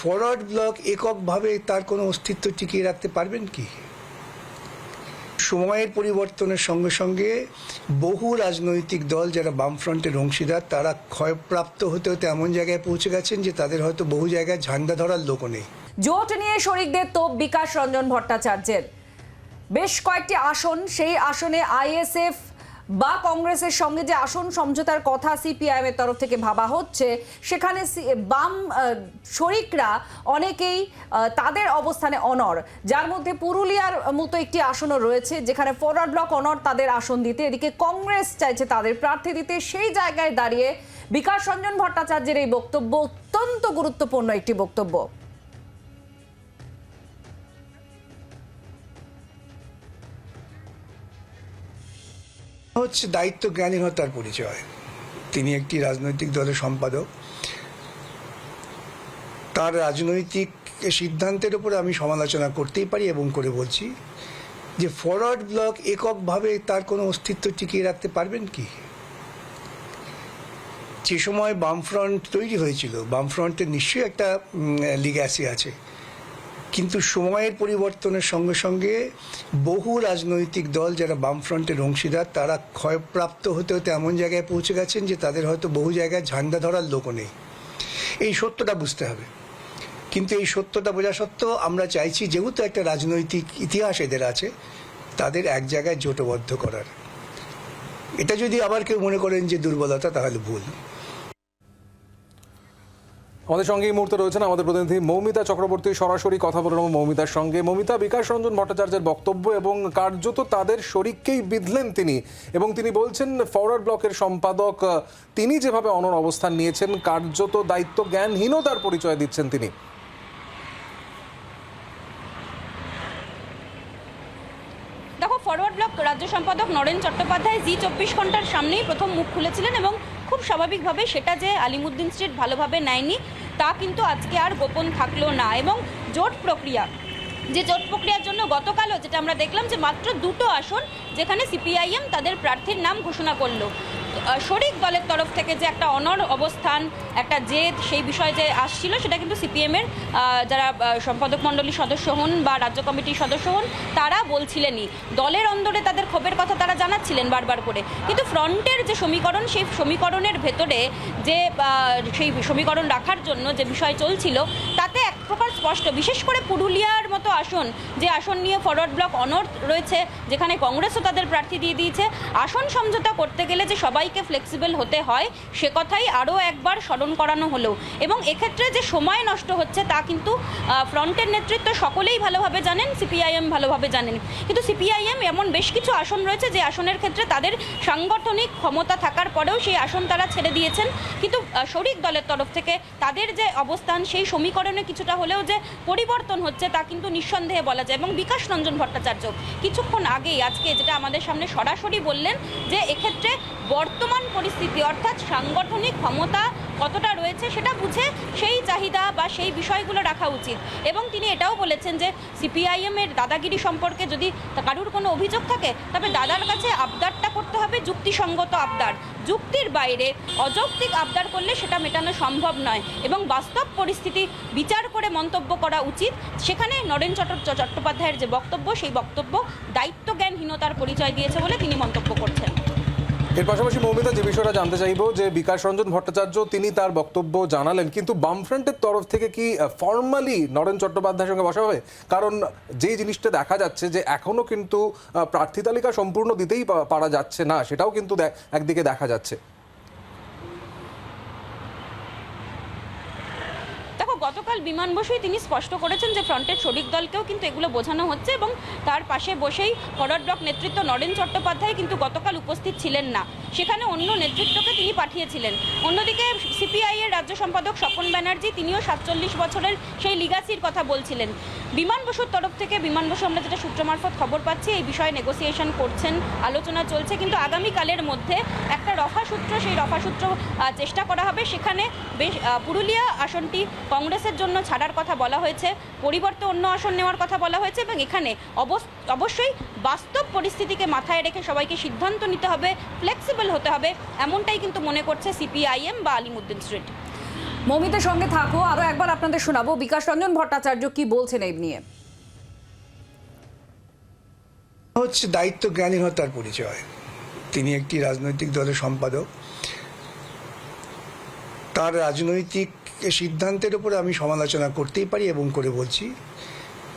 Forward block এককভাবে তার কোনো অস্তিত্ব টিকিয়ে রাখতে পারবেন কি? সময়ের পরিবর্তনের সঙ্গে সঙ্গে বহু রাজনৈতিক দল যারা বামফ্রন্টের অংশীদার, তারা ক্ষয়প্রাপ্ত হতে হতে এমন জায়গায় পৌঁছে গেছেন যে তাদের হয়তো বহু জায়গায় ঝান্ডা ধরার লোকও নেই। জোট নিয়ে শরিকদের তোপ বিকাশ রঞ্জন ভট্টাচার্যের। বেশ কয়েকটি আসন, সেই আসনে আইএসএফ বা কংগ্রেসের সঙ্গে যে আসন সমঝোতার কথা সিপিআইএম এর তরফ থেকে ভাবা হচ্ছে, সেখানে বাম শরিকরা অনেকেই তাদের অবস্থানে অনর যার মধ্যে পুরুলিয়ার মতো একটি আসনও রয়েছে, যেখানে ফরওয়ার্ড ব্লক অনর তাদের আসন দিতে। এদিকে কংগ্রেস চাইছে তাদের প্রার্থী দিতে। সেই জায়গায় দাঁড়িয়ে বিকাশ রঞ্জন ভট্টাচার্যের এই বক্তব্য অত্যন্ত গুরুত্বপূর্ণ একটি বক্তব্য। হচ্ছে দায়িত্ব জ্ঞানীনতার পরিচয়। তিনি একটি রাজনৈতিক দলের সম্পাদক। তার রাজনৈতিক সিদ্ধান্তের উপরে আমি সমালোচনা করতেই পারি এবং করে বলছি যে ফরওয়ার্ড ব্লক এককভাবে তার কোনো অস্তিত্ব টিকিয়ে রাখতে পারবেন কি? যে সময় বামফ্রন্ট তৈরি হয়েছিল বামফ্রন্টের নিশ্চয়ই একটা লিগ্যাসি আছে। কিন্তু সময়ের পরিবর্তনের সঙ্গে সঙ্গে বহু রাজনৈতিক দল যারা বামফ্রন্টের অংশীদার, তারা ক্ষয়প্রাপ্ত হতে হতে এমন জায়গায় পৌঁছে গেছেন যে তাদের হয়তো বহু জায়গায় ঝান্ডা ধরার লোকও নেই। এই সত্যটা বুঝতে হবে। কিন্তু এই সত্যটা বোঝা সত্ত্বেও আমরা চাইছি, যেহেতু একটা রাজনৈতিক ইতিহাস এদের আছে, তাদের এক জায়গায় জোটবদ্ধ করার। এটা যদি আবার কেউ মনে করেন যে দুর্বলতা, তাহলে ভুল। আমাদের সঙ্গে এই মুহূর্তে রয়েছেন আমাদের প্রতিনিধি মৌমিতা চক্রবর্তী। সরাসরি কথা বললাম মৌমিতার সঙ্গে। মৌমিতা, বিকাশ রঞ্জন ভট্টাচার্যের বক্তব্য এবং কার্যত তাদের শরিককেই বিধলেন তিনি এবং তিনি বলছেন, ফরওয়ার্ড ব্লকের সম্পাদক তিনি যেভাবে অনর অবস্থান নিয়েছেন, কার্যত দায়িত্ব জ্ঞানহীনতার পরিচয় দিচ্ছেন তিনি। ফরওয়ার্ড ব্লক রাজ্য সম্পাদক নরেন চট্টোপাধ্যায় জি চব্বিশ ঘণ্টার সামনেই প্রথম মুখ খুলেছিলেন এবং খুব স্বাভাবিকভাবে সেটা যে আলিমুদ্দিন স্ট্রিট ভালোভাবে নেয়নি তা কিন্তু আজকে আর গোপন থাকল না এবং জোট প্রক্রিয়া, যে জোট প্রক্রিয়ার জন্য গতকালও যেটা আমরা দেখলাম যে মাত্র দুটো আসন যেখানে সিপিআইএম তাদের প্রার্থীর নাম ঘোষণা করল। শরিক দলের তরফ থেকে যে একটা অনর অবস্থান, একটা জেদ সেই বিষয়ে যে আসছিল, সেটা কিন্তু সিপিএমের যারা সম্পাদক মণ্ডলীর সদস্য হন বা রাজ্য কমিটির সদস্য হন, তারা বলছিলেনই। দলের অন্দরে তাদের ক্ষোভের কথা তারা জানাচ্ছিলেন বারবার করে। কিন্তু ফ্রন্টের যে সমীকরণ, সেই সমীকরণের ভেতরে যে সেই সমীকরণ রাখার জন্য যে বিষয় চলছিল, তাতে এক প্রকার স্পষ্ট, বিশেষ করে পুরুলিয়ার মতো আসন, যে আসন নিয়ে ফরওয়ার্ড ব্লক অনর রয়েছে, যেখানে কংগ্রেসও তাদের প্রার্থী দিয়ে দিয়েছে। আসন সমঝোতা করতে গেলে যে সবাইকে ফ্লেক্সিবল হতে হয়, সে কথাই আরও একবার স্মরণ করানো হলো। এবং এক্ষেত্রে যে সময় নষ্ট হচ্ছে তা কিন্তু ফ্রন্টের নেতৃত্ব সকলেই ভালোভাবে জানেন, সিপিআইএম ভালোভাবে জানেন। কিন্তু সিপিআইএম এমন বেশ কিছু আসন রয়েছে, যে আসনের ক্ষেত্রে তাদের সাংগঠনিক ক্ষমতা থাকার পরেও সেই আসন তারা ছেড়ে দিয়েছেন। কিন্তু শরিক দলের তরফ থেকে তাদের যে অবস্থান, সেই সমীকরণে কিছুটা হলেও যে পরিবর্তন হচ্ছে তা কিন্তু নিঃসন্দেহে বলা যায়। এবং বিকাশ রঞ্জন ভট্টাচার্য কিছুক্ষণ আগেই আজকে যেটা আমাদের সামনে সরাসরি বললেন, যে এক্ষেত্রে বর্তমান পরিস্থিতি, অর্থাৎ সাংগঠনিক ক্ষমতা কতটা রয়েছে সেটা বুঝে সেই চাহিদা বা সেই বিষয়গুলো রাখা উচিত। এবং তিনি এটাও বলেছেন যে সিপিআইএম এর দাদাগিরি সম্পর্কে যদি কারুর কোনো অভিযোগ থাকে, তবে দাদার কাছে আবদারটা করতে হবে যুক্তিসঙ্গত আবদার। যুক্তির বাইরে অযৌক্তিক আবদার করলে সেটা মেটানো সম্ভব নয় এবং বাস্তব পরিস্থিতি বিচার করে মন্তব্য করা উচিত। সেখানে নরেন চট্ট, চট্টোপাধ্যায়ের যে বক্তব্য, সেই বক্তব্য দায়িত্বজ্ঞানহীনতার পরিচয় দিয়েছে বলে তিনি মন্তব্য করছেন। এর পাশাপাশি মৌমিতা, যে বিষয়টা জানতে চাইব, যে বিকাশ রঞ্জন ভট্টাচার্য, তিনি তার বক্তব্য জানালেন, কিন্তু বামফ্রন্টের তরফ থেকে কি ফর্মালি নরেন চট্টোপাধ্যায়ের সঙ্গে বসা হবে? কারণ যেই জিনিসটা দেখা যাচ্ছে যে এখনও কিন্তু প্রার্থী তালিকা সম্পূর্ণ দিতেই পারা যাচ্ছে না, সেটাও কিন্তু একদিকে দেখা যাচ্ছে দেখো গতকাল বিমান বসেই তিনি স্পষ্ট করেছেন যে ফ্রন্টের শরিক দলকেও কিন্তু এগুলো বোঝানো হচ্ছে এবং তার পাশে বসেই ফরওয়ার্ড ব্লক নেতৃত্ব নরেন চট্টোপাধ্যায় কিন্তু গতকাল উপস্থিত ছিলেন না। সেখানে অন্য নেতৃত্বকে তিনি পাঠিয়েছিলেন। অন্যদিকে সিপিআই এর রাজ্য সম্পাদক স্বপন ব্যানার্জি, তিনিও সাতচল্লিশ বছরের সেই লিগাসির কথা বলছিলেন। বিমান বসুর তরফ থেকে বিমান বসু আমরা যেটা সূত্র মারফত খবর পাচ্ছি, এই বিষয়ে নেগোসিয়েশন করছেন, আলোচনা চলছে। কিন্তু আগামীকালের মধ্যে একটা রফা সূত্র, সেই রফা সূত্র চেষ্টা করা হবে। সেখানে বেশ পুরুলিয়া আসনটি কংগ্রেসের জন্য ছাড়ার কথা বলা হয়েছে, পরিবর্তে অন্য আসন নেওয়ার কথা বলা হয়েছে এবং এখানে অবশ্যই বাস্তব পরিস্থিতিকে মাথায় রেখে সবাইকে সিদ্ধান্ত নিতে হবে ফ্লেক্সিবল হতে হবে, এমনটাই কিন্তু মনে করছে সিপিআইএম বা আলিমুদ্দিন স্ট্রিট মৌমিতার সঙ্গে থাকো, আরও একবার আপনাদের শোনাবো। বিকাশ রঞ্জন ভট্টাচার্য কি বলছেন এই নিয়ে? হচ্ছে দায়িত্ব জ্ঞানীনতার পরিচয়। তিনি একটি রাজনৈতিক দলের সম্পাদক। তার রাজনৈতিক সিদ্ধান্তের উপরে আমি সমালোচনা করতেই পারি এবং করে বলছি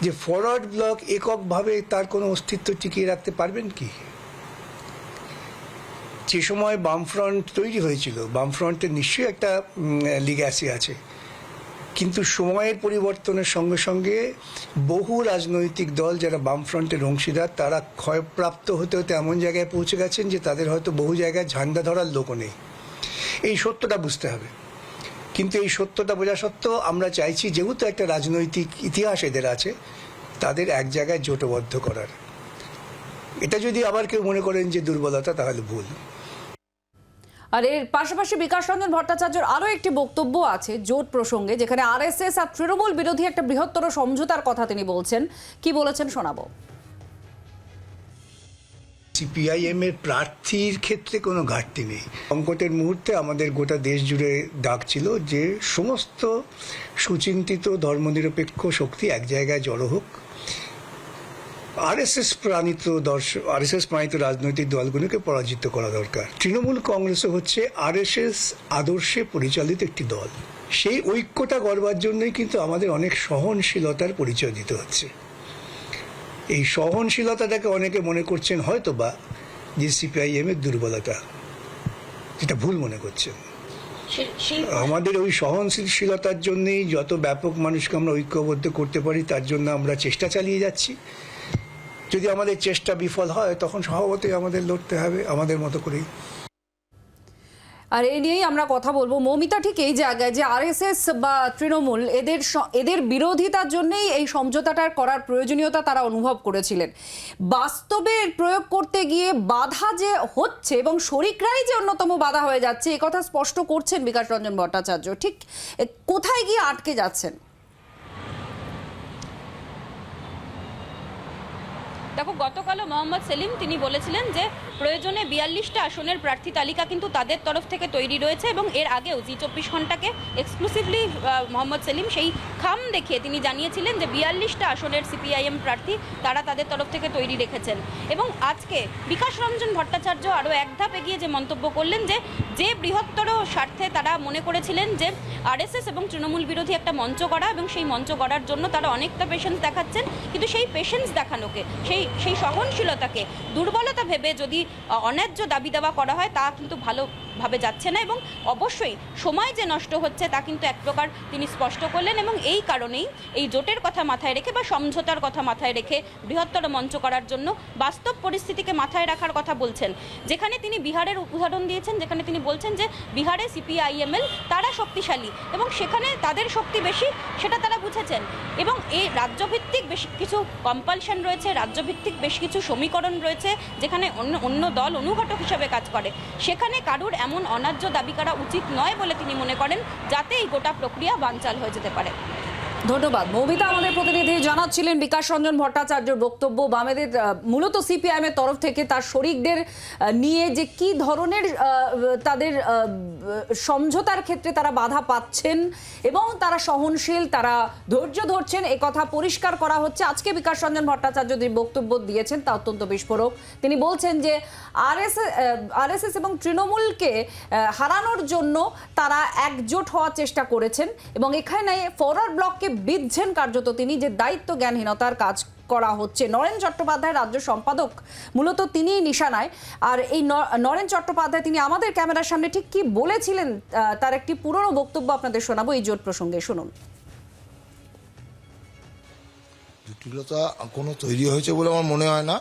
যে ফরওয়ার্ড ব্লক এককভাবে তার কোনো অস্তিত্ব টিকিয়ে রাখতে পারবেন কি? যে সময় বামফ্রন্ট তৈরি হয়েছিল বামফ্রন্টের নিশ্চয়ই একটা লিগ্যাসি আছে। কিন্তু সময়ের পরিবর্তনের সঙ্গে সঙ্গে বহু রাজনৈতিক দল যারা বামফ্রন্টের অংশীদার, তারা ক্ষয়প্রাপ্ত হতে হতে এমন জায়গায় পৌঁছে গেছেন যে তাদের হয়তো বহু জায়গায় ঝান্ডা ধরার লোকও নেই। এই সত্যটা বুঝতে হবে। কিন্তু এই সত্যটা বোঝা সত্ত্বেও আমরা চাইছি, যেহেতু একটা রাজনৈতিক ইতিহাস এদের আছে, তাদের এক জায়গায় জোটবদ্ধ করার। এটা যদি আবার কেউ মনে করেন যে দুর্বলতা, তাহলে ভুল। আর এর পাশাপাশি বিকাশ রঞ্জন ভট্টাচার্যের আরও একটি বক্তব্য আছে জোট প্রসঙ্গে, যেখানে আরএসএস আর তৃণমূল বিরোধী একটা বৃহত্তর সমঝোতার কথা তিনি বলছেন। কি বলেছেন শোনাবো। সিপিআইএম এর প্রার্থীর ক্ষেত্রে কোনো ঘাটতি নেই। সংকটের মুহূর্তে আমাদের গোটা দেশ জুড়ে ডাক ছিল যে সমস্ত সুচিন্তিত ধর্মনিরপেক্ষ শক্তি এক জায়গায় জড়ো হোক। আরএসএস প্রাণিত দর্শক আরএসএস প্রাণিত রাজনৈতিক দলগুলোকে পরাজিত করা দরকার। তৃণমূল কংগ্রেসও হচ্ছে আরএসএস আদর্শে পরিচালিত একটি দল। সেই ঐক্যটা গড়বার জন্যই কিন্তু আমাদের অনেক সহনশীলতার পরিচয় দিতে হচ্ছে। এই সহনশীলতাটাকে অনেকে মনে করছেন হয়তো বা যে সিপিআইএম এর দুর্বলতা। যেটা ভুল মনে করছেন। আমাদের ওই সহনশীলতার জন্যই যত ব্যাপক মানুষকে আমরা ঐক্যবদ্ধ করতে পারি তার জন্য আমরা চেষ্টা চালিয়ে যাচ্ছি। যদি আমাদের চেষ্টা বিফল হয় তখন স্বভাবতই আমাদের লড়তে হবে আমাদের মতো করেই। আর এই নিয়েই আমরা কথা বলব। মৌমিতা ঠিক এই জায়গায় যে আরএসএস বা তৃণমূল এদের এদের বিরোধিতার জন্যেই এই সমঝোতাটার করার প্রয়োজনীয়তা তারা অনুভব করেছিলেন। বাস্তবে প্রয়োগ করতে গিয়ে বাধা যে হচ্ছে এবং শরিকরাই যে অন্যতম বাধা হয়ে যাচ্ছে এ কথা স্পষ্ট করছেন বিকাশ রঞ্জন ভট্টাচার্য। ঠিক এ, কোথায় গিয়ে আটকে যাচ্ছেন? দেখো গতকালও মোহাম্মদ সেলিম তিনি বলেছিলেন যে প্রয়োজনে বিয়াল্লিশটা আসনের প্রার্থী তালিকা কিন্তু তাদের তরফ থেকে তৈরি রয়েছে এবং এর আগেও জি চব্বিশ ঘন্টাকে এক্সক্লুসিভলি মোহাম্মদ সেলিম সেই খাম দেখিয়ে তিনি জানিয়েছিলেন যে বিয়াল্লিশটা আসনের সিপিআইএম প্রার্থী তারা তাদের তরফ থেকে তৈরি রেখেছেন। এবং আজকে বিকাশ রঞ্জন ভট্টাচার্য আরও এক ধাপ এগিয়ে যে মন্তব্য করলেন যে যে বৃহত্তর স্বার্থে তারা মনে করেছিলেন যে আরএসএস এবং তৃণমূল বিরোধী একটা মঞ্চ করা এবং সেই মঞ্চ গড়ার জন্য তারা অনেকটা পেশেন্স দেখাচ্ছেন। কিন্তু সেই পেশেন্স দেখানোকে, সেই সেই সহনশীলতাকে, দুর্বলতা ভেবে যদি অন্যায্য দাবি দাবা করা হয়, তা কিন্তু ভালোভাবে যাচ্ছে না এবং অবশ্যই সময় যে নষ্ট হচ্ছে তা কিন্তু এক প্রকার তিনি স্পষ্ট করলেন এবং এই কারণেই এই জোটের কথা মাথায় রেখে বা সমঝোতার কথা মাথায় রেখে বৃহত্তর মঞ্চ করার জন্য বাস্তব পরিস্থিতিকে মাথায় রাখার কথা বলছেন। যেখানে তিনি বিহারের উদাহরণ দিয়েছেন, যেখানে তিনি বলছেন যে বিহারে সিপিআইএমএল তারা শক্তিশালী এবং সেখানে তাদের শক্তি বেশি সেটা তারা বুঝেছেন এবং এই রাজ্যভিত্তিক বেশ কিছু কম্পালশন রয়েছে, রাজ্যভিত্তিক বেশ কিছু সমীকরণ রয়েছে, যেখানে অন্য অন্য দল অনুঘটক হিসেবে কাজ করে। সেখানে কারুর এমন অন্যায্য দাবি করা উচিত নয় বলে তিনি মনে করেন, যাতে এই গোটা প্রক্রিয়া বানচাল হয়ে যেতে পারে। ধন্যবাদ। মৌমিতা, আমাদের প্রতিনিধি জানাচ্ছিলেন বিকাশ রঞ্জন ভট্টাচার্যর বক্তব্য। বামেদের মূলত সিপিআইএম এর তরফ থেকে তার শরিকদের নিয়ে যে কি ধরনের তাদের সমঝোতার ক্ষেত্রে তারা বাধা পাচ্ছেন এবং তারা সহনশীল, তারা ধৈর্য ধরছেন, এ কথা পরিষ্কার করা হচ্ছে। আজকে বিকাশ রঞ্জন ভট্টাচার্য যে বক্তব্য দিয়েছেন তা অত্যন্ত বিস্ফোরক। তিনি বলছেন যে আরএস আরএসএস এবং তৃণমূলকে হারানোর জন্য তারা একজোট হওয়ার চেষ্টা করেছেন এবং এখানে ফরওয়ার্ড ব্লককে বিধছেন কার্যত তিনি যে দায়িত্ব জ্ঞানহীনতার কাজ করা হচ্ছে। নরেন চট্টোপাধ্যায় রাজ্য সম্পাদক, মূলত তিনিই নিশানায়। আর এই নরেন চট্টোপাধ্যায়, তিনি আমাদের ক্যামেরার সামনে ঠিক কি বলেছিলেন তার একটি পুরনো বক্তব্য আপনাদের শোনাবো এই জোট প্রসঙ্গে। শুনুন। জটিলতা কোনো তৈরি হয়েছে বলে আমার মনে হয় না।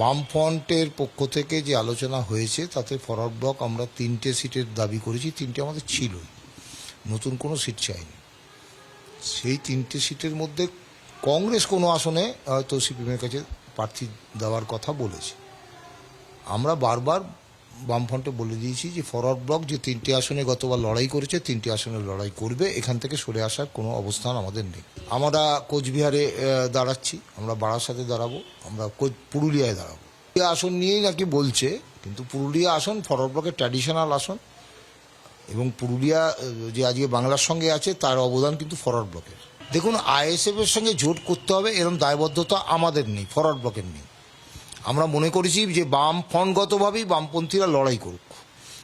বামফ্রন্টের পক্ষ থেকে যে আলোচনা হয়েছে, তাতে ফরওয়ার্ড ব্লক আমরা তিনটে সিটের দাবি করেছি, তিনটে আমাদের ছিল নতুন কোনো সিট চাইনি। সেই তিনটে সিটের মধ্যে কংগ্রেস কোনো আসনে হয়তো সিপিএমের কাছে প্রার্থী দেওয়ার কথা বলেছে। আমরা বারবার বামফ্রন্টে বলে দিয়েছি যে ফরওয়ার্ড ব্লক যে তিনটি আসনে গতবার লড়াই করেছে, তিনটি আসনে লড়াই করবে, এখান থেকে সরে আসার কোনো অবস্থান আমাদের নেই। আমরা কোচবিহারে দাঁড়াচ্ছি, আমরা বারাসাতে দাঁড়াবো, আমরা কোচ পুরুলিয়ায় দাঁড়াবো। এই আসন নিয়েই নাকি বলছে, কিন্তু পুরুলিয়া আসন ফরওয়ার্ড ব্লকের ট্র্যাডিশনাল আসন। এবং পুরুলিয়া যে আজকে বাংলার সঙ্গে আছে, তার অবদান কিন্তু ফরওয়ার্ড ব্লকের। দেখুন, আইএসএফ এর সঙ্গে জোট করতে হবে এরকম দায়বদ্ধতা আমাদের নেই, ফরওয়ার্ড ব্লকের নেই। আমরা মনে করেছি যে বাম ফ্রন্টগতভাবেই বামপন্থীরা লড়াই করুক।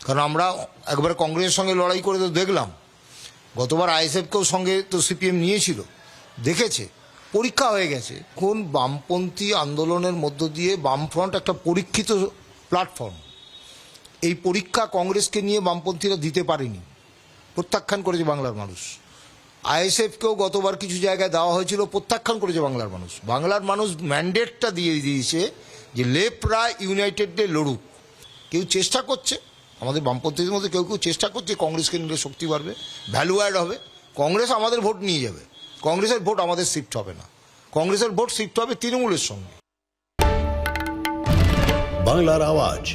কারণ আমরা একবার কংগ্রেসের সঙ্গে লড়াই করে তো দেখলাম, গতবার আইএসএফকেও সঙ্গে তো সিপিএম নিয়েছিল, দেখেছে, পরীক্ষা হয়ে গেছে। কোন বামপন্থী আন্দোলনের মধ্য দিয়ে বামফ্রন্ট একটা পরীক্ষিত প্ল্যাটফর্ম এই পরীক্ষা কংগ্রেসকে নিয়ে বামপন্থীরা দিতে পারেনি। প্রত্যাখ্যান করেছে বাংলার মানুষ। আইএসএফকেও গতবার কিছু জায়গায় দেওয়া হয়েছিল, প্রত্যাখ্যান করেছে বাংলার মানুষ। বাংলার মানুষ ম্যান্ডেটটা দিয়ে দিয়েছে যে লেপরা ইউনাইটেড ডে লড়ুক। কেউ চেষ্টা করছে, আমাদের বামপন্থীদের মধ্যে কেউ কেউ চেষ্টা করছে কংগ্রেসকে নিলে শক্তি বাড়বে ভ্যালু অ্যাড হবে। কংগ্রেস আমাদের ভোট নিয়ে যাবে। কংগ্রেসের ভোট আমাদের শিফট হবে না। কংগ্রেসের ভোট শিফট হবে তৃণমূলের সঙ্গে। বাংলার আওয়াজ।